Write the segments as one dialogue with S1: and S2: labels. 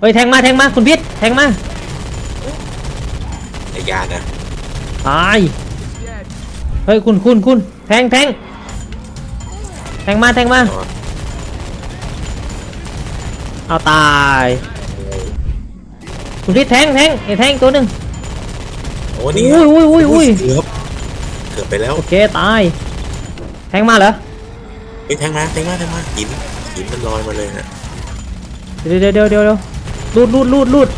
S1: เฮ้ยแทงมาแทงมาคุณพิษแทงมา
S2: ไอ้ยานะ
S1: ตายเฮ้ยคุณคุณคุณแทงแทงแทงมาแทงมา
S2: อ๋อ
S1: เอาตายคุณพิษแทงแทงไอ้แทงตัวหนึ่ง
S2: โอ้นี่
S1: อุ้ยอุ้ยอุ้ยอุ้ย
S2: เกือบเกือบไปแล้ว
S1: โอเคตายแทงมาเหรอ
S2: เฮ้ยแทงมาแทงมาแทงมาหินหินมันลอยมาเลยนะ
S1: เดี๋ยวเดี๋ยวเดี๋ยวเดี๋ยว เดี๋ยวลูดลูดลูดลูด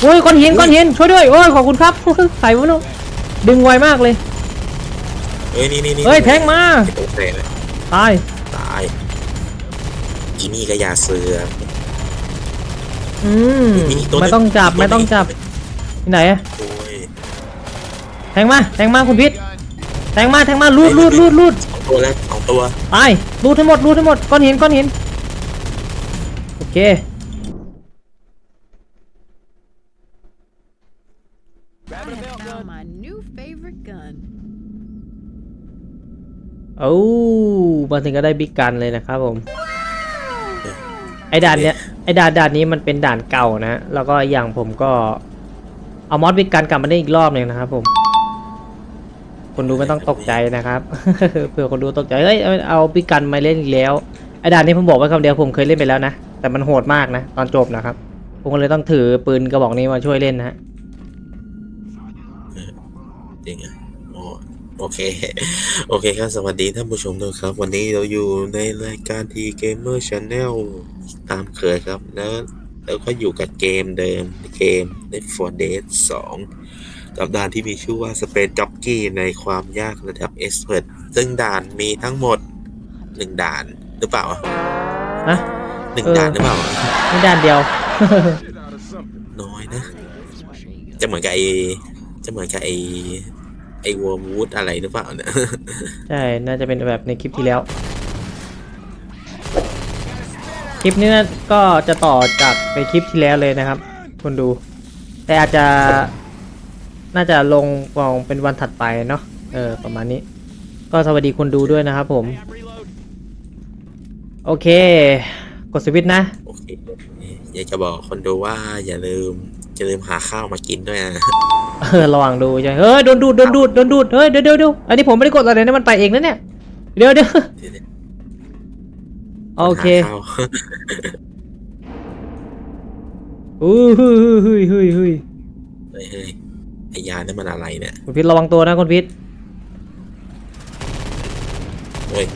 S1: โอ้ยก้อนหินก้อนหินช่วยด้วยโอ้ยขอบคุณครับใส่มาลูกดึงไวมากเลย
S2: เฮ้ยนี่นี่นี่
S1: เฮ้ยแทงมา
S2: โอเคเลย
S1: ตาย
S2: ตายอีนี่ก็ยาเสือ
S1: อืม
S2: มีอีกตัวหนึ่ง
S1: ไม่ต้องจับ
S2: อีกตัวหนึ่ง
S1: ไม่ต้องจับที่ไหนอะ
S2: โอ้ย
S1: แทงมาแทงมาคุณพิษแทงมาแทงมาลูดลูดลูดลูด
S2: สองตัวแล้วสองตัว
S1: ตายลูดทั้งหมดลูดทั้งหมดก้อนหินก้อนหินโอ เค
S3: I have found my new favorite gun.
S1: โอ้มาถึงก็ได้บิ๊กกันเลยนะครับผม ไอ้ด่านเนี้ยไอ้ด่านด่านนี้มันเป็นด่านเก่านะ แล้วก็อย่างผมก็ เอามอสบิ๊กกันกลับมาได้อีกรอบหนึ่งนะครับผมคนดูไม่ต้องตกใจนะครับ เผื่อคนดูตกใจ เฮ้ย เอาเอาบิ๊กกันมาเล่นอีกแล้ว ไอ้ด่านนี้ผมบอกไว้คำเดียวผมเคยเล่นไปแล้วนะ แต่มันโหดมากนะ ตอนจบนะครับผมก็เลยต้องถือปืนกระบอกนี้มาช่วยเล่นนะฮะ
S2: จริงอะโอ้โอเค โอเคครับ สวัสดีท่านผู้ชมด้วยครับ วันนี้เราอยู่ในรายการทีเกมเมอร์ชาแนลตามเคยครับ แล้วแล้วก็อยู่กับเกมเดิมเกม Left 4 Dead 2 กับด่านที่มีชื่อว่า Space Jockey ในความยากระดับ Expert ซึ่งด่านมีทั้งหมด 1 ด่านหรือเปล่า
S1: นะ
S2: หนึ่ง
S1: เออ
S2: ด่านหรือเปล่า
S1: นี่ด่านเดียว
S2: น้อยนะ จะเหมือนกับไอจะเหมือนกับไอไอวอร์มวูดอะไรหรือเปล่าเนี่ย
S1: ใช่ น่าจะเป็นแบบในคลิปที่แล้ว คลิปนี้นะก็จะต่อจากในคลิปที่แล้วเลยนะครับคนดู แต่อาจจะ น่าจะลงกองเป็นวันถัดไปเนาะ เออ ประมาณนี้ ก็สวัสดีคนดูด้วยนะครับผม โอเค กดสวิตช์นะ
S2: โอเคอยากจะบอกคนดูว่าอย่าลืมอย่าลืมหาข้าวมากินด้วยนะ
S1: เออระวังดูใช่เฮ้ยโดนดูดโดนดูดโดนดูดเฮ้ยเดี๋ยวเดี๋ยวเดี๋ยวอันนี้ผมไม่ได้กดอะไรนะมันไปเองนะเนี่ยเดี๋ยวเดี๋ยวโอเค
S2: หาข้าว
S1: อู้หูเฮ้ยเฮ้ยเฮ้ย
S2: เฮ้ยเฮ้ยไอยานี่มันอะไรเนี่ย
S1: คุณพิษระวังตัวนะคุณพิษ
S2: โอ้ย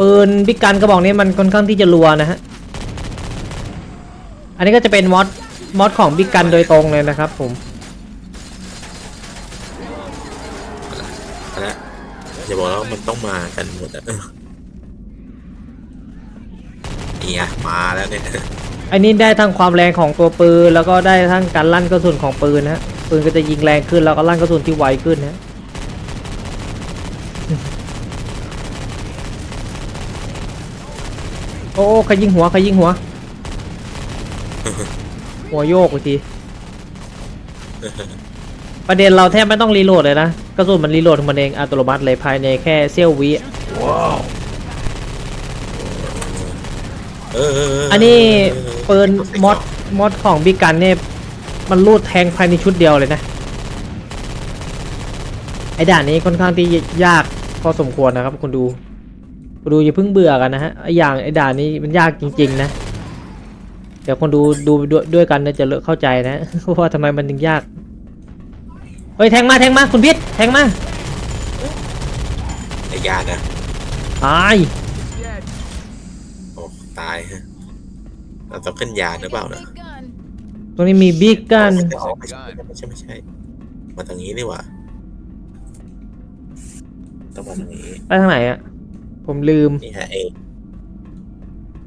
S1: ปืนพิกันกระบอกนี้มันค่อนข้างที่จะรัวนะฮะ อันนี้ก็จะเป็นมอดมอดของพิกันโดยตรงเลยนะครับผม
S2: เอาละจะบอกแล้วามันต้องมากันหมดอะเนี่ยมาแล้วเนี่ย
S1: อันนี้ได้ทั้งความแรงของตัวปืน แล้วก็ได้ทั้งการลั่นกระสุนของปืนนะฮะปืนก็จะยิงแรงขึ้นแล้วก็ลั่นกระสุนที่ไวขึ้นนะโอ้ใครยิงหัวใครยิงหัว หัวโยกไปที ประเด็นเราแทบไม่ต้องรีโหลดเลยนะ กระสุนมันรีโหลดของมันเองอัตโนมัติเลยภายในแค่เสี้ยววิ
S2: เออเเอั
S1: นนี้ปืนมอดมอดของบิกันเนี่ยมันรูดแทงภายในชุดเดียวเลยนะ ไอ้ด่านนี้ค่อนข้างที่ยากพอสมควรนะครับคุณดูคุณ ดูอย่าเพิ่งเบื่อกันนะฮะไอ้อย่างไอ้ด่านนี้มันยากจริง ๆ นะ เดี๋ยวคนดูดูด้วยด้วยกันเนี่ยจะเลอะเข้าใจนะว่าทำไมมันถึงยากเฮ้ยแทงมาแทงมาคุณพิษแทงมา
S2: ไอยานะ
S1: ตาย
S2: โอ้ตายฮะเราต้องขึ้นยาหรือเปล่านะ
S3: Big gun.
S1: ตรงนี้มีบิ๊กกัน
S2: ไม่ใช่ไม่ใช่ไม่ใช่ไม่ใช่มาทางนี้นี่หว่าต้องมาทางนี้
S1: ไปทางไหนอะ ผมลืม
S2: นี่ฮะเอง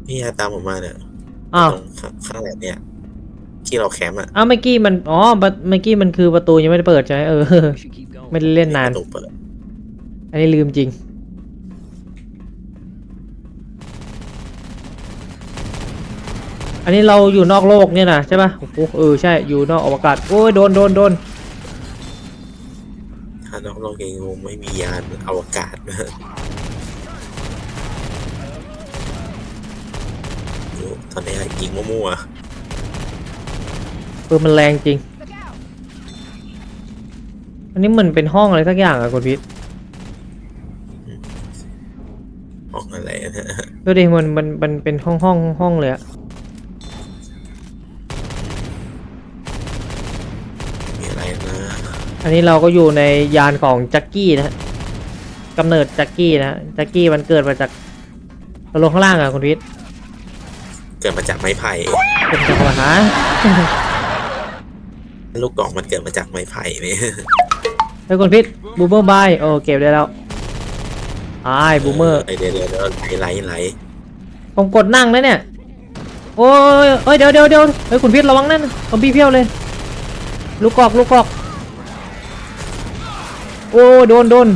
S2: นี่ฮะตามผมมาเนี่ย
S1: อ้าว
S2: ตรงข้างข้างหลังเนี่ย ที่เราแคมป์อะ
S1: อ้าวเมื่อกี้มัน อ๋อปะเมื่อกี้มันคือประตูยังไม่ได้เปิดใช่ไหมเออ ไม่ได้เล่นนาน
S2: ประตูเปิด
S1: อันนี้ลืมจริง อันนี้เราอยู่นอกโลกเนี่ยนะใช่ปะโอ้โหเออใช่ อยู่นอกอวกาศ โอ้ยโดนโดนโดน
S2: ถ้านอกโลกเองคงไม่มียานอวกาศนะ ตอนนี้ยิงมั่ว
S1: ปืนมันแรงจริง อันนี้เหมือนเป็นห้องอะไรสักอย่างอะคุณพิษ
S2: ๆห้องอะไรนะ
S1: ดูดิมันมันมันเป็นห้องห้องห้องเลยอะ
S2: มีอะไรนะ
S1: อันนี้เราก็อยู่ในยานของจักกี้นะฮะกำเนิดจักกี้นะฮะจักกี้มันเกิดมาจากเราลงข้างล่างอะคุณพิษ
S2: เกิดมาจากไม้ไผ่
S1: เป็นจากอะไรฮะ
S2: ลูกกล่องมันเกิดมาจากไม้ไผ่เนี่ย
S1: เฮ้ยคุณพิษบูมเมอร์บายโอ้เก็บได้แล้วอายบูมเมอร์
S2: เดี๋ยวเดี๋ยวเดี๋ยวไหลไหลไหล
S1: ผมกดนั่งนะเนี่ยโอ้ยเอ้ยเดี๋ยวเดี๋ยวเดี๋ยวเฮ้ยคุณพิษระวังนั่นซอมบี้เพี้ยวเลย ลูกกอกลูกกอกโอ้โดนโดน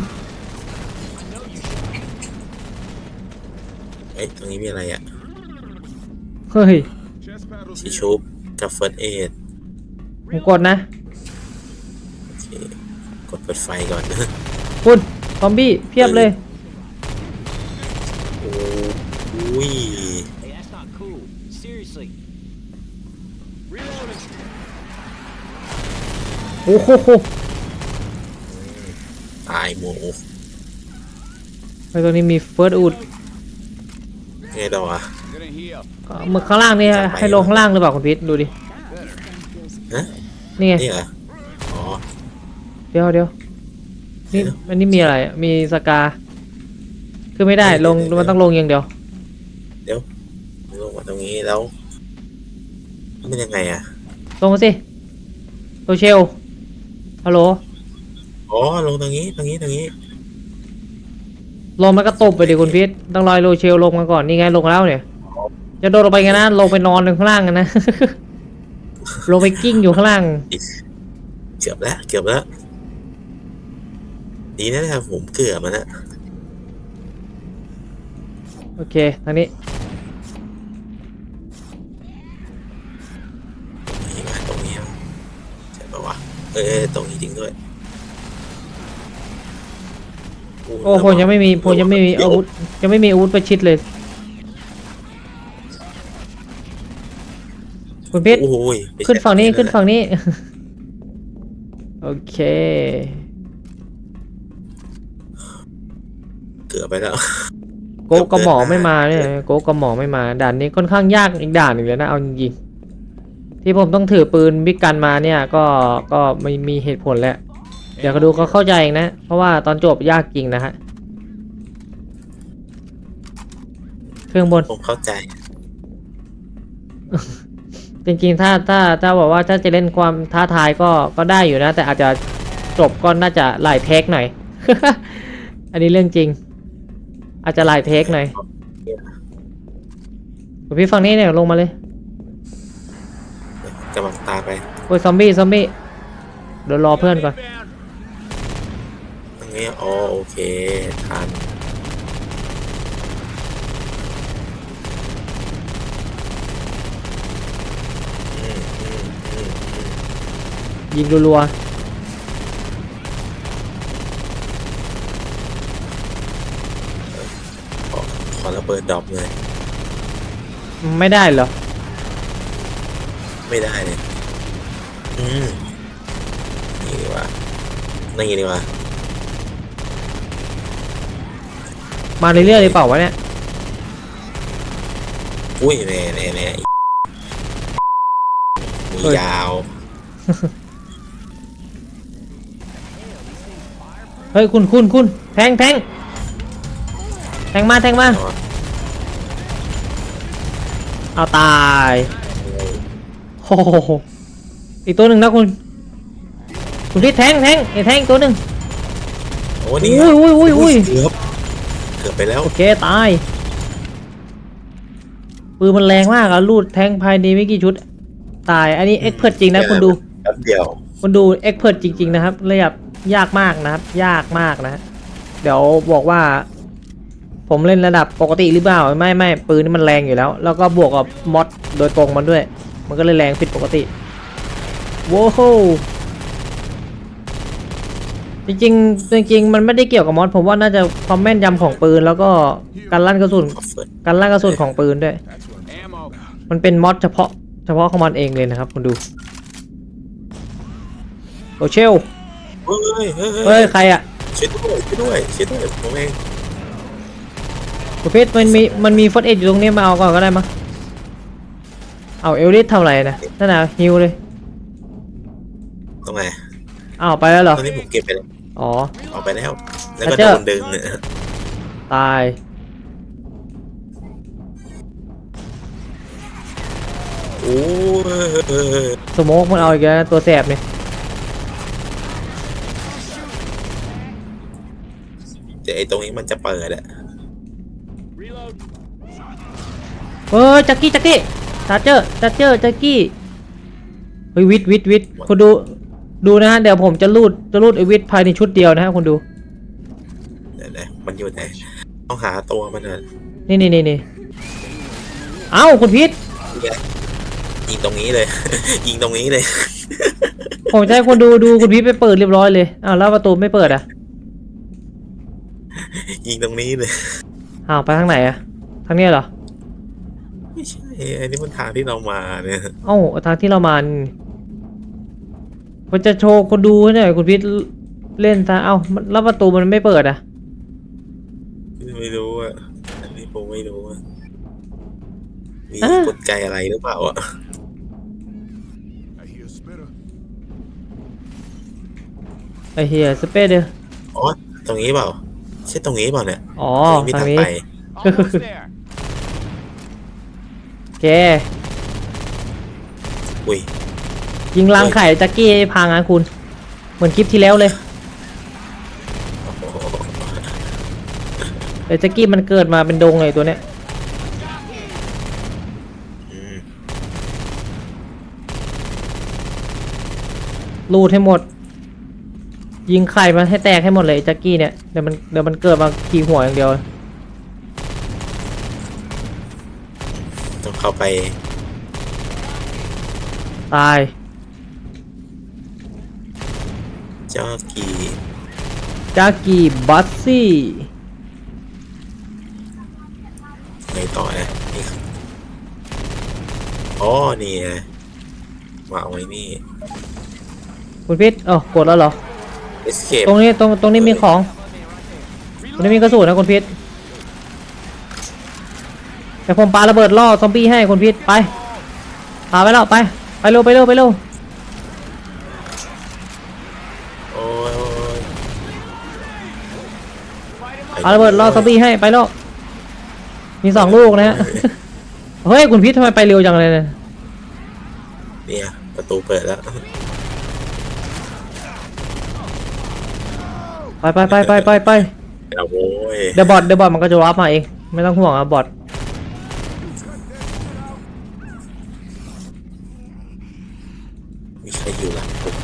S2: เอ้ยตรงนี้มีอะไรอะ
S1: เฮ้ย
S2: ชิชุบกับเฟิร์สเอด
S1: ผมกดนะ
S2: โอเคกดเปิดไฟก่อน
S1: คุณซอมบี้เพียบเลย
S2: โอ้ย
S4: Hey, that's not cool. Seriously.
S1: โอ้โหโห
S2: ตายหมู
S1: ไอ้ตัวนี้มีเฟิร์สอูด
S2: ไงต่ออะ
S1: มือข้างล่างนี่ให้ลงข้างล่างหรือเปล่าคุณพิษดูดิ
S2: ฮะ
S1: นี่ไง
S2: นี่เหรออ๋อ
S1: เดี๋ยวเดี๋ยวนี่
S2: เดี๋ยว
S1: อันนี้มีอะไรอะมีสกา คือไม่ได้
S2: เดี๋ยว
S1: ลง
S2: เดี๋ยว
S1: มันต้องลงอย่างเดียว
S2: ลงมาตรงนี้แล้วมันเป็นยังไงอะ
S1: ลงมาสิโรเชลฮัลโหล
S2: อ๋อลงตรงนี้ตรงนี้ตรงนี้
S1: ลงมันก็ตบไปดิคุณพิษต้องลอยโรเชลลงมาก่อนนี่ไงลงแล้วเนี่ย จะโดดลงไปไงนะ ลงไปนอนข้างล่างกันนะ ลงไปกิ้งอยู่ข้างล่าง
S2: เกือบแล้ว เกือบแล้ว ดีนะครับผมเกือบมันนะ
S1: โอเคทางนี้
S2: นี่มาตรงนี้ครับใช่ปะวะเออตรงนี้จริงด้วย
S1: โอ้ผมยังไม่มีผมยังไม่มีอาวุธยังไม่มีอาวุธประชิดเลย คุณพิษ
S2: โอ้โหยไป
S1: ขึ้นฝั่งนี้
S2: แช่
S1: ขึ้นฝั่งนี้ โอเค
S2: เกือบไปแล้ว
S1: โกะกับหมอไม่มาเนี่ยโกะกับหมอไม่มา ด่านนี้ค่อนข้างยากอีกด่านหนึ่งเลยนะเอาจริงๆที่ผมต้องถือปืนบิ๊กกันมาเนี่ย ก็ก็ไม่มีเหตุผลแหละ เดี๋ยวก็ดูก็เข้าใจเองนะ เพราะว่าตอนจบยากจริงนะฮะเครื่องบน
S2: ผมเข้าใจ
S1: จริงๆ ถ้าถ้าถ้าบอกว่าถ้าจะเล่นความท้าทายก็ก็ได้อยู่นะ แต่อาจจะจบก็น่าจะหลายเทคหน่อย อันนี้เรื่องจริง อาจจะหลายเทคหน่อยคุณพี่ฝั่งนี้เนี่ยลงมาเลย
S2: กำลังตามไป
S1: โอ้ยซอมบี้ซอมบี้เดี๋ยวรอเพื่อนก่อน
S2: ตรงนี้อ๋อโอเคทันอืมอืมอืมอืม
S1: ยิงรัว
S2: ขอขอระเบิดดรอปเลย
S1: ๆ ไม่ได้เหรอ
S2: ไม่ได้เลยอืมนี่ดีกว่านี่ดีกว่า
S1: มาเรื่อยๆเลยเปล่าวะเนี่ย
S2: อุ้ยแน่แน่แน่มื
S1: เฮ้
S2: อยยาว
S1: เฮ้ยคุณคุณคุณแทงแทงแทงมาแทงมา
S2: อ๋อ
S1: เอาตายโอ้โหอีกตัวหนึ่งนะคุณ คุณที่แทงแทงไอ้แทงอีกตัวหนึ่ง
S2: โอ้นี่
S1: อุ้ยอุ้ยอุ้ยอุ้ย
S2: เกือบเกือบไปแล้ว
S1: โอเคตายปืนมันแรงมากอะลูดแทงภายในไม่กี่ชุด ตายอันนี้เอ็กเพรสจริงนะคุณดู
S2: แป๊บเดียว
S1: คุณดูเอ็กเพรสจริง ๆ นะครับระดับยากมากนะครับ ยากมากนะ เดี๋ยวบอกว่า ผมเล่นระดับปกติหรือเปล่าไม่ไม่ปืนนี่มันแรงอยู่แล้ว แล้วก็บวกกับมอดโดยตรงมันด้วย มันก็เลยแรงผิดปกติโว้โหจริงๆจริงๆมันไม่ได้เกี่ยวกับมอดผมว่าน่าจะความแม่นยำของปืน แล้วก็การลั่นกระสุนการลั่นกระสุนของปืนด้วย มันเป็นมอดเฉพาะเฉพาะของมันเองเลยนะครับคุณดู โอเชล
S2: เฮ้ยเฮ้ย
S1: เฮ้ยใครอะ
S2: ช่วยด้วยช่วยด้วยช่วยด้วยผมเอง
S1: คุณพิษมันมีมันมีฟอสเอ็ดอยู่ตรงนี้มาเอาก่อนก็ได้มั้งเอาเอลลิสทำอะไรนะนั่นน่ะฮิวเลย
S2: ตรงไหน
S1: อ้าวไปแล้วเหรอ
S2: ตอนนี้ผมเก็บไปแล้ว
S1: อ๋อ
S2: ออกไปแล้ว แล้วก็
S1: อาจ
S2: โด
S1: จะ
S2: นดึงเนี่ย
S1: ตาย
S2: โอ้ย
S1: สโมกมันเอาอีกแล้วนะตัวแสบเนี่ย
S2: แต่ไอ้ตรงนี้มันจะเปิดอะ
S4: Reload.
S1: เฮ้ยจักกี้จักกี้ชาร์เจอร์ชาร์เจอร์จักกี้เฮ้ยวิทวิทวิทคุณดูดูนะฮะเดี๋ยวผมจะรูดจะรูดไอวิทภายในชุดเดียวนะฮะคุณดู
S2: เดี๋ยวนะมันอยู่ไหนต้องหาตัวมันอะ
S1: นี่นี่นี่นี่เอ้าคุณพิษ
S2: ยิงตรงนี้เลย ยิงตรงนี้เลย
S1: ผมจะให้คุณดูดูคุณพิษไปเปิดเรียบร้อยเลยอ้าวแล้วประตูไม่เปิดอะ
S2: ยิงตรงนี้เลย
S1: อ้าวไปทางไหนอะทางเนี้ยเหรอ
S2: ไม่ใช่ อันนี้มันทางที่เรามาเนี่ย
S1: เอ้าทางที่เรามานี่มันจะโชว์คนดูให้หน่อยคุณพิษเล่นซะเอ้ามันแล้วประตูมันไม่เปิดอะ
S2: ไม่รู้อะ อันนี้ผมไม่รู้อะ มี
S1: อะ
S2: กลไกอะไรหรือเปล่าอะ
S5: I hear a spitter.
S1: ไอเฮียสเปซเดอร์
S2: อ๋อ ตรงนี้เปล่า ใช่ตรงนี้เปล่าเนี่ย
S1: อ๋อ
S2: ตรงนี้มี
S1: ทา
S2: ทางง
S1: นี้
S2: ไป
S4: Almost there.
S1: แก
S2: อุ้ย
S1: ยิงรังไข่จักกี้ให้พังอะคุณ เหมือนคลิปที่แล้วเลยแต่จักกี้มันเกิดมาเป็นดงเลยตัวเนี้ย
S2: อืม
S1: รูดให้หมด ยิงไข่มันให้แตกให้หมดเลยจักกี้เนี่ยเดี๋ยวมันเดี๋ยวมันเกิดมาขี่หัวอย่างเดียว
S2: ต้องเข้าไป
S1: ตาย
S2: เจ้ากี
S1: จักกี้บัสซี่
S2: ไงต่อนะนี่ครับอ๋อนี่ไงวางไว้นี่
S1: คุณพิษเออกดแล้วเหรอ
S2: escape
S1: ตรงนี้ตรงตรงนี้มีของ ตรงนี้มีกระสุนนะคุณพิษเดี๋ยวผมปาระเบิดล่อซอมบี้ให้คุณพิษไปปาไปแล้วไป ไปเร็วไปเร็วไปเร็ว
S2: โอ้ยโอ้ย
S1: ปาระเบิดล่อซอมบี้ให้ไปแล้วมีสองลูกนะฮะเฮ้ยคุณพิษทำไมไปเร็วจังเลยเนี่ย
S2: เนี่ยประตูเปิดแล้ว
S1: ไปไปไปไปไปไป
S2: เอาโว้ย
S1: เดี๋ยวบอทเดี๋ยวบอทมันก็จะรับมาเอง ไม่ต้องห่วงอะบอท
S2: มีใครอยู่หลังโอ้โห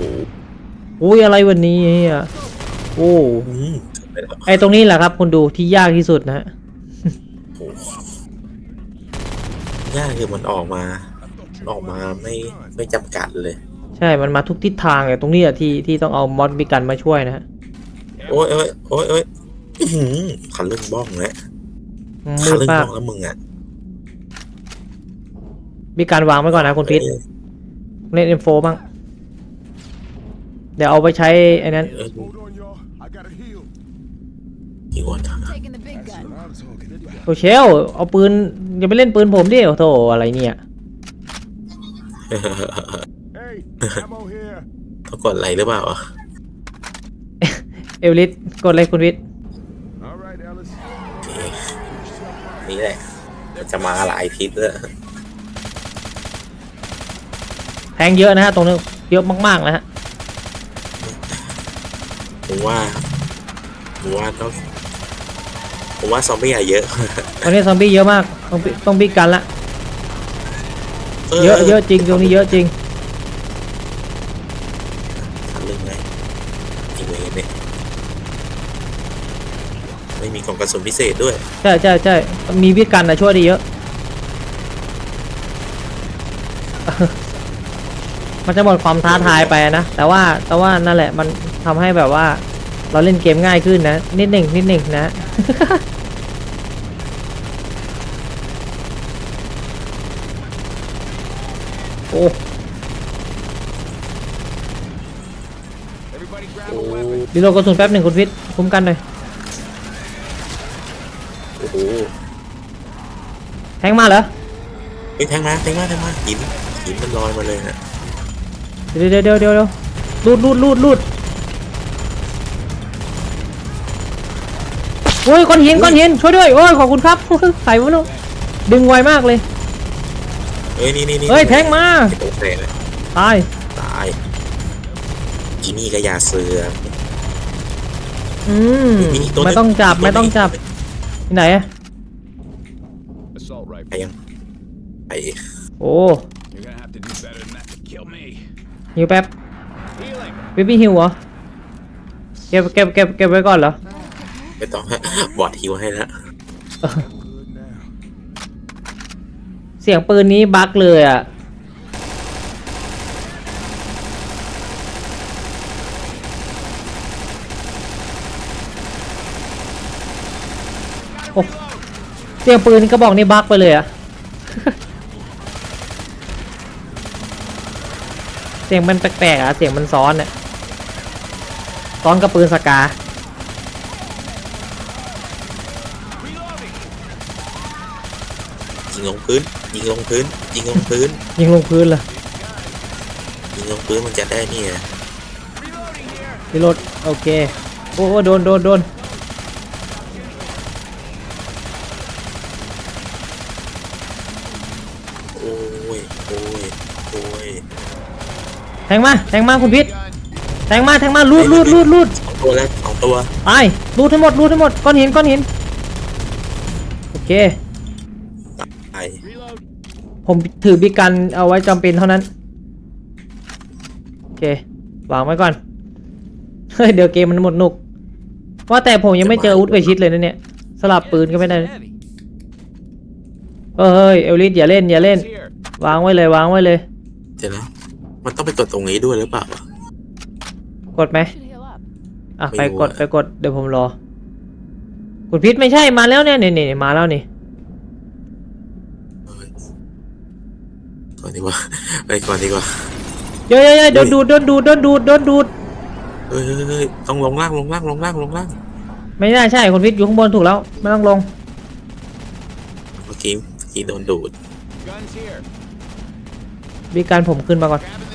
S1: อุ้ยอะไรวันนี้อะโอ้
S2: อืมไม่ได้
S1: ไอตรงนี้แหละครับคุณดูที่ยากที่สุดนะฮะ
S2: โอ้โหยากคือมันออกมามันออกมาไม่ไม่จำกัดเลย
S1: ใช่มันมาทุกทิศทางเลยตรงนี้อะที่ที่ต้องเอามอสบิกันมาช่วยนะฮะ
S2: โอ้ยโอ้ยโอ้ยโอ้ยอื้อหือขันลึงบ้องเลย
S1: มื
S2: ขัน
S1: ด
S2: ลึง
S1: มาก
S2: บ้องแล้วมึงอะ
S1: บิกันวางไว้ก่อนนะคุณพิษเล่นอินโฟบ้าง เดี๋ยวเอาไปใช้ไอ้นั้น
S2: เออ
S5: Hold on, y'all. I gotta heal.
S2: กี่วัน
S3: Taking the big gun.
S5: What I'm talking.
S1: โอเชล เอาปืนอย่าไปเล่นปืนผมดิโอ้โถอะไรเนี่ย
S5: Hey, ammo here.
S2: ต้องกดอะไรหรือเปล่าอะ
S1: เอลลิสกดเลยคุณพิษ
S5: All right, Alice.
S2: โอเคนี่แหละมันจะมาหลายทิศแล้ว
S1: แทงเยอะนะฮะตรงนี้เยอะมากๆนะฮะ
S2: ผมว่าผมว่าต้องผมว่าซอมบี้อะเยอะ
S1: วันนี้ซอมบี้เยอะมากต้องบิต้องบิกันละเยอะเยอะจริงตรงนี้เยอะจริง
S2: ทำเรื่องไงอีเวนเนี่ย ไม่มีกล่องกระสุนพิเศษด้วย
S1: ใช่ใช่ใช่มีบิกันนะช่วยไดีเยอะ มันจะหมดความท้าทายไปนะ แต่ว่าแต่ว่านั่นแหละมันทำให้แบบว่า เราเล่นเกมง่ายขึ้นนะ นิดหนึ่งนิดหนึ่งนะ โอ้
S4: Everybody grab
S2: โอ้
S4: a weapon.
S1: ดีโหลดกระสุนแป๊บหนึ่งคุณพิษคุ้มกันหน่อย แทงมาเหรอ
S2: เฮ้ยแทงมาแทงมาแทงมาหินหินมันลอยมาเลยนะ
S1: เดี๋ยวเดี๋ยวเดี๋ยวเดี๋ยวเดี๋ยวลูดลูดลูดลูดโอ้ยก้อนหินก้อนหินช่วยด้วยโอ้ยขอบคุณครับใส่ไว้ลูกดึงไวมากเลย
S2: เฮ้ยนี่นี่นี่
S1: เฮ้ยแทงมา
S2: ไอ้ตรงเตะเลย
S1: ตาย
S2: ตายอีนี่ก็ยาเสือ
S1: อืม
S2: มีอีกตัวหนึ่ง
S1: ไม่ต้องจับ
S2: อีกตัว
S1: ไม่ต้อง
S2: หนึ่ง
S1: จับที่ไหนอะ
S4: Assault
S2: ไป
S4: rifle.
S2: ยังไป
S1: โอ้
S4: You're gonna have to do better than that to kill me.
S1: หิวแป๊บ
S4: Healing.
S1: วิปปี้หิวเหรอ เก็บเก็บเก็บเก็บไว้ก่อนเหรอ
S2: ไม่ต้อง บอดฮิวให้แล้ว
S5: Good now.
S1: เสียงปืนนี้บั๊กเลยอะ โอ้ เสียงปืนกระบอกนี้บั๊กไปเลยอะเสียงมันแปลกๆอะเสียงมันซ้อนอะซ้อนกับปืนสกา
S2: ยิงลงพื้นยิงลงพื้นยิงลงพื้น
S1: ยิงลงพื้นเลย
S2: ยิงลงพื้นมันจะได้นี่ไง
S1: รีโหลดโอเค โอ้โอ้โดนโดนโดน
S2: โอ้ยโอ้ยโอ้ย
S1: แทงมาแทงมาคุณพิษแทงมาแทงมาลูดลูดลูดลูด
S2: สองตัวแล้วสองตัว
S1: ตายรูดให้หมดรูดให้หมดก้อนหินก้อนหินโอเค
S2: ไป
S4: Reload.
S1: ผมถือบิกันเอาไว้จำเป็นเท่านั้นโอเควางไว้ก่อนเฮ้ยเดี๋ยวเกมมันหมดหนุกว่าแต่ผมยังไม่เจออาวุธไวชิดเลยนะเนี่ยสลับปืนก็ไม่ได้
S4: Heavy.
S1: เฮ้ยเอลลิสอย่าเล่นอย่าเล่น
S4: It's here.
S1: วางไว้เลยวางไว้เลย
S2: เดี๋ยวนะ มันต้องไปกดตรงนี้ด้วยหรือเปล่าวะ
S1: กดไหม
S3: Should heal up.
S1: อะ
S2: ไม่
S1: ไป
S2: รู้
S1: กด
S2: อะ
S1: ไปกดเดี๋ยวผมรอ คุณพิษไม่ใช่มาแล้วเนี่ยนี่นี่มาแล้วนี่
S2: เฮ้ยก่อนดีกว่า ไปก่อนดีกว่า
S1: เย้ยเย้ยเย้ยโดนดูดโดนดูดโดนดูดโดนดูด
S2: เฮ้ยเฮ้ยเฮ้ยต้องลงล่างลงล่างลงล่างลงล่าง
S1: ไม่น่าใช่คุณพิษอยู่ข้างบนถูกแล้ว ไม่ต้องลง
S2: เมื่อกี้เมื่อกี้โดนดูด
S4: Guns here.
S1: บิกันผมขึ้นมาก่อน
S4: Grabbing the chain gun.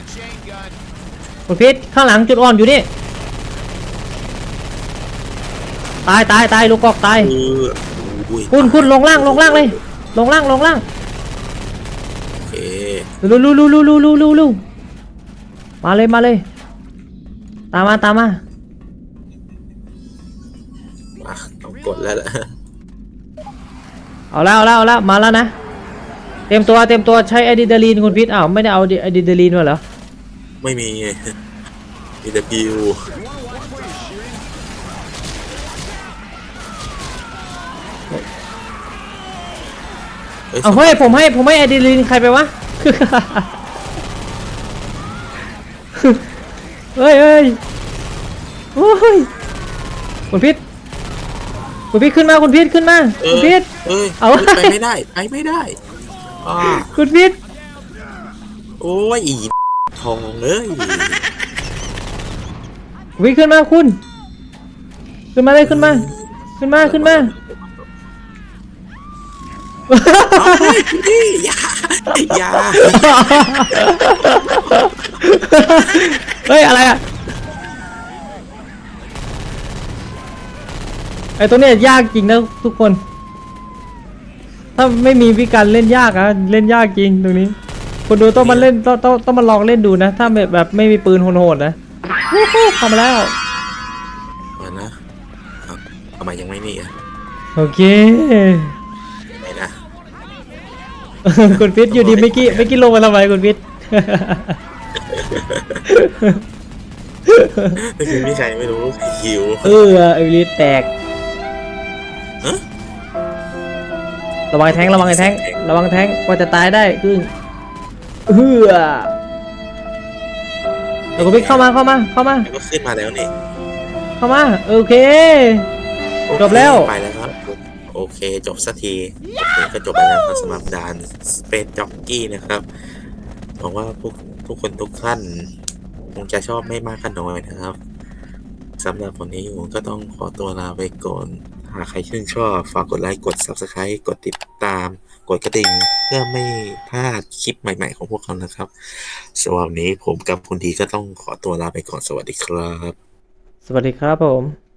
S1: คุณพิษข้างหลังจุดอ่อนอยู่นี่ ตายตายตายลูกกอกตาย
S2: เอออุ้ย
S1: คุณคุณลงล่างลงล่างเลย ลงล่างลงล่าง
S2: โอเค
S1: ลูลูลูลูลูลูลูลูมาเลยมาเลย ตามมาตามมา
S2: มาต้องกดแล้วล่ะ
S1: เอาแล้วเอาแล้วเอาแล้วมาแล้วนะ เตรียมตัวเตรียมตัวใช้อะดรีนาลีนคุณพิษอ้าวไม่ได้เอาอะดรีนาลีนมาเหรอ
S2: ไม่มี มีแต่พิว
S1: เอาเฮ้ยผมให้ผมให้อะดรีนาลีนใครไปวะ เฮ้ยเฮ้ยโอ้ยคุณพิษคุณพิษขึ้นมาคุณพิษขึ้นมา
S2: เอ
S1: คุณ
S2: อ
S1: พิษ
S2: เอ้ย
S1: เอา
S2: ไปไม่ได้ไปไม่ได้อ่า
S1: คุณพิษ
S2: โอ้ยอีท องเอ้ย
S1: คุณพิษขึ้นมาคุณ ขึ้นมาเลยขึ้นมา ขึ้นมาขึ้นมา
S2: เอาเฮ้ยพี่อย่าอย่า
S1: เฮ้ยอะไรอะไอตัวเนี้ยยากจริงนะทุกคน ถ้าไม่มีวิการเล่นยากอะเล่นยากจริงตรงนี้ คนดูต้องมาเล่นต้องต้องต้องมาลองเล่นดูนะ ถ้าแบบแบบไม่มีปืนโหดๆนะวู้ฮู้เข้ามาแล้ว
S2: มานะเอาทำไมยังไม่นี่อะ
S1: โอเค
S2: ไม่นะ
S1: คุณพิษอยู่ดีไม่กี้ไม่กี้ลงมาทำไมคุณพิษ
S2: ไม่คือพี่ใครไม่รู้ใครคิว
S1: เออไอริสแตก
S2: ฮะ
S1: ระวังแทงระวังไอ้แทงระวังแทงกว่าจะตายได้ครึ่ง เออเอาคุณพิษเข้ามาเข้ามาเข้ามา
S2: แล้วก็ขึ้นมาแล้วนี่
S1: เข้ามาโอเค
S2: โอเค
S1: จบแล้ว
S2: ไปแล้วครับ โอเคจบสักทีโอเคก็จบไปแล้วครับสำหรับด่านสเปซจ็อกกี้นะครับหวังว่าพวกทุกคนทุกท่านคงจะชอบไม่มากก็น้อยนะครับสำหรับวันนี้ผมก็ต้องขอตัวลาไปก่อน หากใครชื่นชอบ ฝากกดไลค์ กด Subscribe กดติดตาม กดกระดิ่งเพื่อไม่พลาดคลิปใหม่ ๆ ของพวกเขานะครับสำหรับวันนี้ผมกับคุณดีก็ต้องขอตัวลาไปก่อนสวัสดีครับ
S1: สวัสดีครับผม